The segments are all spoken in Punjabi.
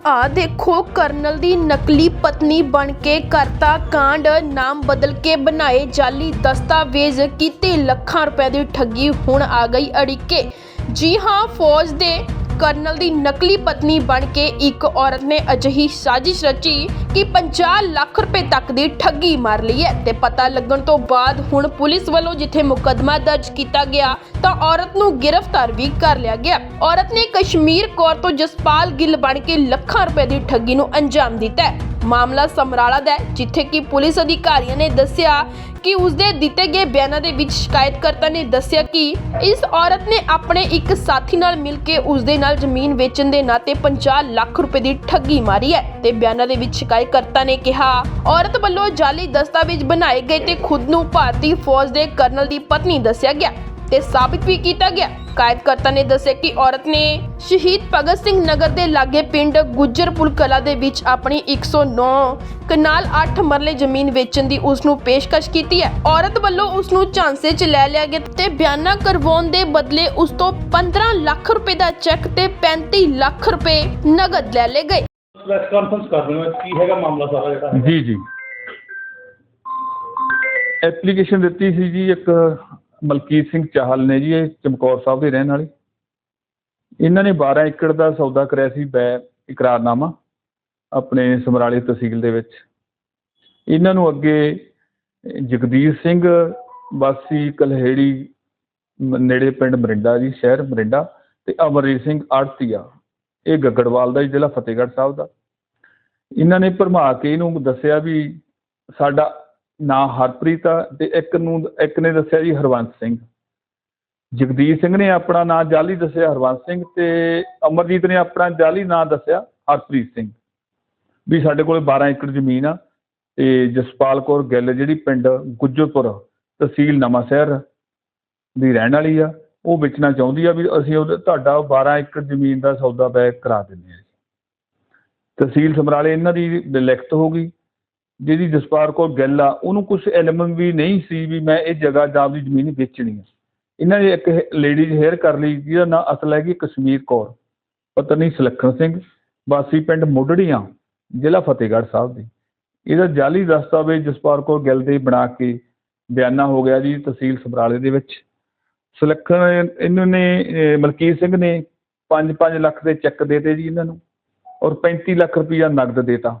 ਆ ਦੇਖੋ, ਕਰਨਲ ਦੀ ਨਕਲੀ ਪਤਨੀ ਬਣ ਕੇ ਕਰਤਾ ਕਾਂਡ, ਨਾਮ ਬਦਲ ਕੇ ਬਣਾਏ ਜਾਲੀ ਦਸਤਾਵੇਜ਼, ਕੀਤੇ ਲੱਖਾਂ ਰੁਪਏ ਦੀ ਠੱਗੀ ਹੁਣ ਆ ਗਈ ਅੜਿੱਕੇ। ਜੀ ਹਾਂ, ਫੌਜ ਦੇ ਕਰਨਲ ਦੀ ਨਕਲੀ ਪਤਨੀ ਬਣ ਕੇ ਇੱਕ ਔਰਤ ਨੇ ਅਜਿਹੀ ਸਾਜ਼ਿਸ਼ ਰਚੀ ਕਿ 50 ਲੱਖ ਰੁਪਏ ਤੱਕ ਦੀ ਠੱਗੀ ਮਾਰ ਲਈ ਹੈ ਤੇ ਪਤਾ ਲੱਗਣ ਤੋਂ ਬਾਅਦ ਹੁਣ ਪੁਲਿਸ ਵੱਲੋਂ ਜਿੱਥੇ ਮੁਕੱਦਮਾ ਦਰਜ ਕੀਤਾ ਗਿਆ ਤਾਂ ਔਰਤ ਨੂੰ ਗ੍ਰਿਫਤਾਰ ਵੀ ਕਰ ਲਿਆ ਗਿਆ। ਔਰਤ ਨੇ ਕਸ਼ਮੀਰ ਕੌਰ ਤੋਂ ਜਸਪਾਲ ਗਿੱਲ ਬਣ ਕੇ ਲੱਖਾਂ ਰੁਪਏ ਦੀ ਠੱਗੀ ਨੂੰ ਅੰਜਾਮ ਦਿੱਤਾ ਹੈ। ਮਾਮਲਾ ਸਮਰਾਲਾ ਦਾ ਹੈ, ਜਿੱਥੇ ਕਿ ਪੁਲਿਸ ਅਧਿਕਾਰੀਆਂ ਨੇ ਦੱਸਿਆ ਕਿ ਉਸਦੇ ਦਿੱਤੇ ਗਏ ਬਿਆਨਾਂ ਦੇ ਵਿੱਚ ਸ਼ਿਕਾਇਤਕਰਤਾ ਨੇ ਦੱਸਿਆ ਕਿ ਇਸ ਔਰਤ ਨੇ ਆਪਣੇ ਇੱਕ ਸਾਥੀ ਨਾਲ ਮਿਲ ਕੇ ਉਸਦੇ ਨਾਲ ਜ਼ਮੀਨ ਵੇਚਣ ਦੇ ਨਾਤੇ 50 ਲੱਖ ਰੁਪਏ ਦੀ ਠੱਗੀ ਮਾਰੀ ਹੈ ਤੇ ਬਿਆਨਾਂ ਦੇ ਵਿੱਚ ਸ਼ਿਕਾਇਤਕਰਤਾ ਨੇ ਕਿਹਾ, ਔਰਤ ਵੱਲੋਂ ਜਾਲੀ ਦਸਤਾਵੇਜ਼ ਬਣਾਏ ਗਏ ਤੇ ਖੁਦ ਨੂੰ ਭਾਰਤੀ ਫੌਜ ਦੇ ਕਰਨਲ ਦੀ ਪਤਨੀ ਦੱਸਿਆ ਗਿਆ ਤੇ ਸਾਬਿਤ ਵੀ ਕੀਤਾ ਗਿਆ। ਕਾਇਦਕਰਤਾ ਨੇ ਦੱਸਿਆ ਕਿ ਔਰਤ ਨੇ ਸ਼ਹੀਦ ਭਗਤ ਸਿੰਘ ਨਗਰ ਦੇ ਲਾਗੇ ਪਿੰਡ ਗੁੱਜਰਪੁਰ ਕਲਾ ਦੇ ਵਿੱਚ ਆਪਣੀ 109 ਕਨਾਲ 8 ਮਰਲੇ ਜ਼ਮੀਨ ਵੇਚਣ ਦੀ ਉਸ ਨੂੰ ਪੇਸ਼ਕਸ਼ ਕੀਤੀ ਹੈ। ਔਰਤ ਵੱਲੋਂ ਉਸ ਨੂੰ ਝਾਂਸੇ 'ਚ ਲੈ ਲਿਆ ਗਿਆ ਤੇ ਬਿਆਨਾ ਕਰਵਾਉਣ ਦੇ ਬਦਲੇ ਉਸ ਤੋਂ 15 ਲੱਖ ਰੁਪਏ ਦਾ ਚੈੱਕ ਤੇ 35 ਲੱਖ ਰੁਪਏ ਨਗਦ ਲੈ ਲਏ ਗਏ। ਪ੍ਰੈਸ ਕਾਨਫਰੰਸ ਕਰ ਰਹੇ ਹੋ। ਕੀ ਹੈਗਾ ਮਾਮਲਾ ਸਾਰਾ ਜਿਹੜਾ? ਹੈ ਜੀ ਜੀ। ਐਪਲੀਕੇਸ਼ਨ ਦਿੱਤੀ ਸੀ ਜੀ ਇੱਕ ਮਲਕੀਤ ਸਿੰਘ ਚਾਹਲ ਨੇ ਜੀ ਇਹ ਚਮਕੌਰ ਸਾਹਿਬ ਦੇ ਰਹਿਣ ਵਾਲੇ। ਇਹਨਾਂ ਨੇ 12 ਏਕੜ ਦਾ ਸੌਦਾ ਕਰਿਆ ਸੀ ਬੈ ਇਕਰਾਰਨਾਮਾ ਆਪਣੇ ਸਮਰਾਲੇ ਤਹਿਸੀਲ ਦੇ ਵਿੱਚ। ਇਹਨਾਂ ਨੂੰ ਅੱਗੇ ਜਗਦੀਸ਼ ਸਿੰਘ ਵਾਸੀ ਕਲਹੇੜੀ ਨੇੜੇ ਪਿੰਡ ਮਰਿੰਡਾ ਜੀ ਸ਼ਹਿਰ ਮਰਿੰਡਾ ਤੇ ਅਮਰਜੀਤ ਸਿੰਘ ਆੜਤੀਆ ਇਹ ਗੱਗੜਵਾਲ ਦਾ ਜੀ, ਜ਼ਿਲ੍ਹਾ ਫਤਿਹਗੜ੍ਹ ਸਾਹਿਬ ਦਾ। ਇਹਨਾਂ ਨੇ ਭਰਮਾ ਕੇ ਇਹਨੂੰ ਦੱਸਿਆ ਵੀ ਸਾਡਾ ਨਾਂ ਹਰਪ੍ਰੀਤ ਆ ਤੇ ਇੱਕ ਨੂੰ ਇੱਕ ਨੇ ਦੱਸਿਆ ਜੀ ਹਰਵੰਸ ਸਿੰਘ। ਜਗਦੀਸ਼ ਸਿੰਘ ਨੇ ਆਪਣਾ ਨਾਂ ਜਾਲੀ ਦੱਸਿਆ, ਹਰਵੰਸ ਸਿੰਘ ਤੇ ਅਮਰਜੀਤ ਨੇ ਆਪਣਾ ਜਾਲੀ ਨਾਂ ਦੱਸਿਆ ਹਰਪ੍ਰੀਤ ਸਿੰਘ। ਵੀ ਸਾਡੇ ਕੋਲ 12 ਏਕੜ ਜ਼ਮੀਨ ਆ ਤੇ ਜਸਪਾਲ ਕੌਰ ਗਿੱਲ ਜਿਹੜੀ ਪਿੰਡ ਗੁੱਜਰਪੁਰ ਤਹਿਸੀਲ ਨਵਾਂ ਸ਼ਹਿਰ ਦੀ ਰਹਿਣ ਵਾਲੀ ਆ, ਉਹ ਵੇਚਣਾ ਚਾਹੁੰਦੀ ਆ ਵੀ ਅਸੀਂ ਉਹਦਾ ਤੁਹਾਡਾ 12 ਏਕੜ ਜ਼ਮੀਨ ਦਾ ਸੌਦਾ ਬੈਕ ਕਰਾ ਦਿੰਦੇ ਆ ਤਹਿਸੀਲ ਸਮਰਾਲੇ ਇਹਨਾਂ ਦੀ ਲਿਖਤ ਹੋ ਗਈ। ਜਿਹਦੀ ਜਸਪਾਲ ਕੌਰ ਗਿੱਲ ਆ, ਉਹਨੂੰ ਕੁਝ ਇਲਮ ਵੀ ਨਹੀਂ ਸੀ ਵੀ ਮੈਂ ਇਹ ਜਗ੍ਹਾ ਜਾਂ ਆਪਦੀ ਜ਼ਮੀਨ ਵੇਚਣੀ ਆ। ਇਹਨਾਂ ਨੇ ਇੱਕ ਲੇਡੀਜ਼ ਹੇਅਰ ਕਰ ਲਈ, ਜਿਹਦਾ ਨਾਂ ਅਸਲ ਹੈਗੀ ਕਸ਼ਮੀਰ ਕੌਰ, ਪਤਨੀ ਸੁਲੱਖਣ ਸਿੰਘ, ਵਾਸੀ ਪਿੰਡ ਮੁੱਢੜੀਆਂ, ਜ਼ਿਲ੍ਹਾ ਫਤਿਹਗੜ੍ਹ ਸਾਹਿਬ ਦੀ। ਇਹਦਾ ਜਾਲੀ ਦਸਤਾਵੇਜ਼ ਜਸਪਾਲ ਕੌਰ ਗਿੱਲ ਦੇ ਬਣਾ ਕੇ ਬਿਆਨਾ ਹੋ ਗਿਆ ਜੀ ਤਹਿਸੀਲ ਸਮਰਾਲੇ ਦੇ ਵਿੱਚ। ਸੁਲੱਖਣ ਇਹਨਾਂ ਨੇ ਮਲਕੀਤ ਸਿੰਘ ਨੇ 5-5 ਲੱਖ ਦੇ ਚੈੱਕ ਦੇਤੇ ਜੀ ਇਹਨਾਂ ਨੂੰ, ਔਰ 35 ਲੱਖ ਰੁਪਈਆ ਨਗਦ ਦੇਤਾ।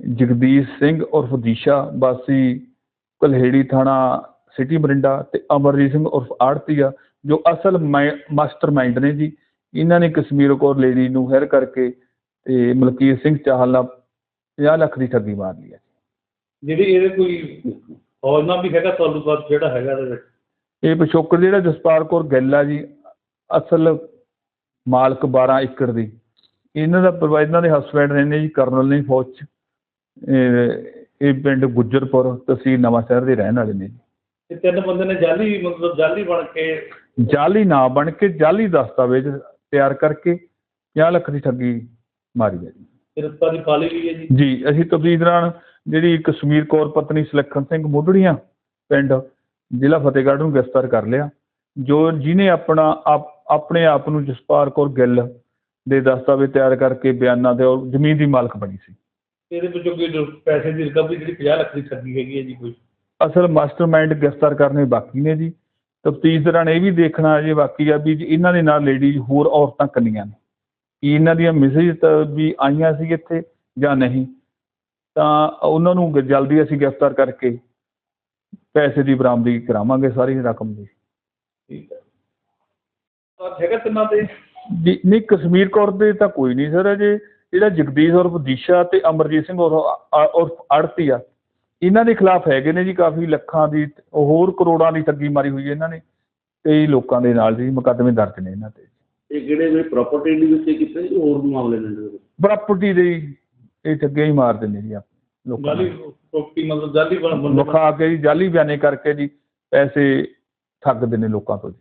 ਜਗਦੀਸ਼ ਸਿੰਘ ਉਰਫ ਦੀਸ਼ਾ ਵਾਸੀ ਕਲਹੇੜੀ ਥਾਣਾ ਸਿਟੀ ਮਰਿੰਡਾ ਤੇ ਅਮਰਜੀਤ ਸਿੰਘ ਉਰਫ ਆੜਤੀਆ ਜੋ ਅਸਲ ਮਾਸਟਰਮਾਈਂਡ ਨੇ ਜੀ। ਇਹਨਾਂ ਨੇ ਕਸ਼ਮੀਰ ਕੌਰ ਲੇਡੀ ਨੂੰ ਹੈਰ ਕਰਕੇ ਤੇ ਮਲਕੀਤ ਸਿੰਘ ਚਾਹਲ ਨਾਲ 50 ਲੱਖ ਦੀ ਠੱਗੀ ਮਾਰ ਲਈ ਹੈ। ਜਿਹੜੀ ਇਹਦੇ ਕੋਈ ਹੌਲਨਾ ਵੀ ਹੈਗਾ ਤੁਹਾਨੂੰ ਬਾਅਦ ਜਿਹੜਾ ਹੈਗਾ ਇਹਦੇ ਵਿੱਚ? ਇਹ ਪਿਛੋਕੜ ਜਿਹੜਾ ਜਸਪਾਲ ਕੌਰ ਗਿੱਲ ਆ ਜੀ ਅਸਲ ਮਾਲਕ 12 ਏਕੜ ਦੀ। ਇਹਨਾਂ ਦਾ ਇਹਨਾਂ ਦੇ ਹਸਬੈਂਡ ਰਹਿੰਦੇ ਜੀ ਕਰਨਲ ਨੇ ਫੌਜ ਚ। ਇਹ ਪਿੰਡ ਗੁੱਜਰਪੁਰ ਤਹਿਸੀਲ ਨਵਾਂ ਸ਼ਹਿਰ ਦੇ ਰਹਿਣ ਵਾਲੇ ਨੇ ਤੇ ਤਿੰਨ ਬੰਦੇ ਨੇ ਜਾਲੀ ਮਤਲਬ ਜਾਲੀ ਬਣ ਕੇ ਜਾਲੀ ਨਾ ਬਣ ਕੇ ਜਾਲੀ ਦਸਤਾਵੇਜ਼ ਤਿਆਰ ਕਰਕੇ 50 ਲੱਖ ਦੀ ਠੱਗੀ ਮਾਰੀ ਹੈ ਜੀ। ਗ੍ਰਿਫਤਾਰੀ ਪਾ ਲਈ ਗਈ ਹੈ ਜੀ। ਜੀ ਅਸੀਂ ਤਫਤੀਸ਼ ਦੌਰਾਨ ਜਿਹੜੀ ਕਸ਼ਮੀਰ ਕੌਰ ਪਤਨੀ ਸੁਲੱਖਣ ਸਿੰਘ ਮੋਢੜੀਆਂ ਪਿੰਡ ਜ਼ਿਲ੍ਹਾ ਫਤਿਹਗੜ੍ਹ ਨੂੰ ਗ੍ਰਿਫਤਾਰ ਕਰ ਲਿਆ ਜੋ ਜਿਹਨੇ ਆਪਣਾ ਆਪ- ਆਪਣੇ ਆਪ ਨੂੰ ਜਸਪਾਲ ਕੌਰ ਗਿੱਲ ਦੇ ਦਸਤਾਵੇਜ਼ ਤਿਆਰ ਕਰਕੇ ਬਿਆਨਾਂ ਦੇ ਔਰ ਜ਼ਮੀਨ ਦੀ ਮਾਲਕ ਬਣੀ ਸੀ। ਇਹਦੇ ਵਿੱਚੋਂ ਕੋਈ ਜੋ ਪੈਸੇ ਦੀ ਰਿਕਵਰੀ ਜਿਹੜੀ 50 ਲੱਖ ਦੀ ਠੱਗੀ ਹੈਗੀ ਹੈ ਜੀ ਕੋਈ। ਅਸਲ ਮਾਸਟਰਮਾਈਂਡ ਗ੍ਰਿਫਤਾਰ ਕਰਨੇ ਬਾਕੀ ਨੇ ਜੀ। ਤਫਤੀਸ਼ ਦੌਰਾਨ ਇਹ ਵੀ ਦੇਖਣਾ ਜੇ ਬਾਕੀ ਆ ਵੀ ਜੀ ਇਹਨਾਂ ਦੇ ਨਾਲ ਲੇਡੀ ਹੋਰ ਔਰਤਾਂ ਕੰਨੀਆਂ ਨੇ। ਕੀ ਇਹਨਾਂ ਦੀਆਂ ਮੈਸੇਜ ਤਾਂ ਵੀ ਆਈਆਂ ਸੀ ਇੱਥੇ ਜਾਂ ਨਹੀਂ? ਤਾਂ ਉਹਨਾਂ ਨੂੰ ਗ- ਜਲਦੀ ਅਸੀਂ ਗ੍ਰਿਫਤਾਰ ਕਰਕੇ ਪੈਸੇ ਦੀ ਬਰਾਮਦੀ ਕਰਾਵਾਂਗੇ ਸਾਰੀ ਰਕਮ ਦੀ। ਠੀਕ ਹੈ। ਤਾਂ ਹੈਗਾ ਤਿੰਨਾਂ ਜੀ ਨਹੀਂ ਕਸ਼ਮੀਰ ਕੌਰ ਦੇ ਤਾਂ ਕੋਈ ਨਹੀਂ ਸਰ ਅਜੇ। ਜਿਹੜਾ ਜਗਦੀਸ਼ ਔਰ ਦੀਸ਼ਾ ਤੇ ਅਮਰਜੀਤ ਸਿੰਘ ਔਰ ਔਰ ਅੜਤੀ ਆ ਇਹਨਾਂ ਦੇ ਖਿਲਾਫ ਹੈਗੇ ਨੇ ਜੀ ਕਾਫੀ ਲੱਖਾਂ ਦੀ ਹੋਰ ਕਰੋੜਾਂ ਦੀ ਠੱਗੀ ਮਾਰੀ ਹੋਈ ਹੈ ਇਹਨਾਂ ਨੇ ਕਈ ਲੋਕਾਂ ਦੇ ਨਾਲ ਜੀ ਮੁਕੱਦਮੇ ਦਰਜ ਨੇ ਇਹਨਾਂ ਤੇ। ਇਹ ਕਿਹੜੇ ਵੀ ਪ੍ਰਾਪਰਟੀ ਦੇ ਵਿੱਚ ਕੀਤੇ ਜਾਂ ਹੋਰ ਮਾਮਲੇ ਨੇ? ਪ੍ਰਾਪਰਟੀ ਦੇ। ਇਹ ਠੱਗੇ ਹੀ ਮਾਰਦੇ ਨੇ ਜੀ ਆਪ ਲੋਕਾਂ ਜਾਲੀ ਨੂੰ। ਪ੍ਰੋਪਰਟੀ ਮਤਲਬ ਜਾਲੀ ਬਣ ਵਿਖਾ ਕੇ ਜੀ ਜਾਲੀ ਬਿਆਨੇ ਕਰਕੇ ਜੀ ਪੈਸੇ ਠੱਗਦੇ ਨੇ ਲੋਕਾਂ ਤੋਂ ਜੀ।